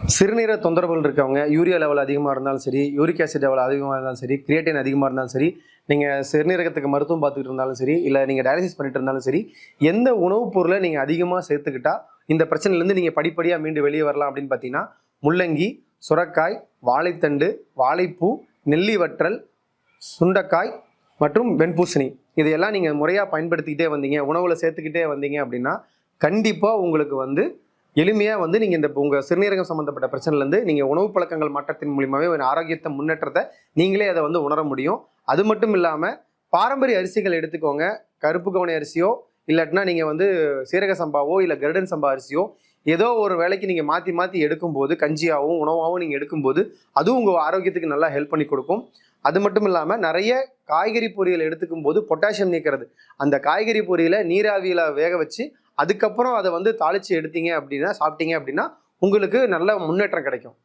சிறுநீர தொந்தரவுகள் இருக்கவங்க urea level அதிகமாக இருந்தாலும் சரி யூரிக் ஆசிட் லெவல் அதிகமாக இருந்தாலும் சரி கிரியேட்டின் அதிகமாக இருந்தாலும் சரி நீங்கள் சிறுநீரகத்துக்கு மருத்துவம் பார்த்துக்கிட்டு இருந்தாலும் சரி இல்லை நீங்கள் டயாலிசிஸ் பண்ணிட்டு இருந்தாலும் சரி எந்த உணவுப் பொருளை நீங்கள் அதிகமாக சேர்த்துக்கிட்டா இந்த பிரச்சனையிலேருந்து நீங்கள் படிப்படியாக மீண்டு வெளியே வரலாம் அப்படின்னு பார்த்தீங்கன்னா முள்ளங்கி சுரக்காய் வாழைத்தண்டு வாழைப்பூ நெல்லி வற்றல் சுண்டக்காய் மற்றும் வெண்பூசணி. இதையெல்லாம் நீங்கள் முறையாக பயன்படுத்திக்கிட்டே வந்தீங்க உணவில் சேர்த்துக்கிட்டே வந்தீங்க அப்படின்னா கண்டிப்பாக உங்களுக்கு வந்து எளிமையாக வந்து நீங்கள் இந்த உங்கள் சிறுநீரகம் சம்மந்தப்பட்ட பிரச்சனைலேருந்து நீங்கள் உணவு பழக்கங்கள் மாற்றத்தின் மூலியமாகவே ஒரு ஆரோக்கியத்தை முன்னேற்றத்தை நீங்களே அதை வந்து உணர முடியும். அது மட்டும் இல்லாமல் பாரம்பரிய அரிசிகள் எடுத்துக்கோங்க. கருப்பு கவனி அரிசியோ இல்லாட்டினா நீங்கள் வந்து சீரக சம்பாவோ இல்லை கருடன் சம்பா அரிசியோ ஏதோ ஒரு வேலைக்கு நீங்கள் மாற்றி மாற்றி எடுக்கும்போது கஞ்சியாகவும் உணவாகவும் நீங்கள் எடுக்கும்போது அதுவும் உங்கள் ஆரோக்கியத்துக்கு நல்லா ஹெல்ப் பண்ணி கொடுக்கும். அது மட்டும் இல்லாமல் நிறைய காய்கறி பொரியல் எடுத்துக்கும் போது பொட்டாசியம் நீக்கிறது. அந்த காய்கறி பொரியலை நீராவியில் வேக வச்சு அதுக்கப்புறம் அதை வந்து தாளித்து எடுத்தீங்க அப்படின்னா சாப்பிட்டீங்க அப்படின்னா உங்களுக்கு நல்ல முன்னேற்றம் கிடைக்கும்.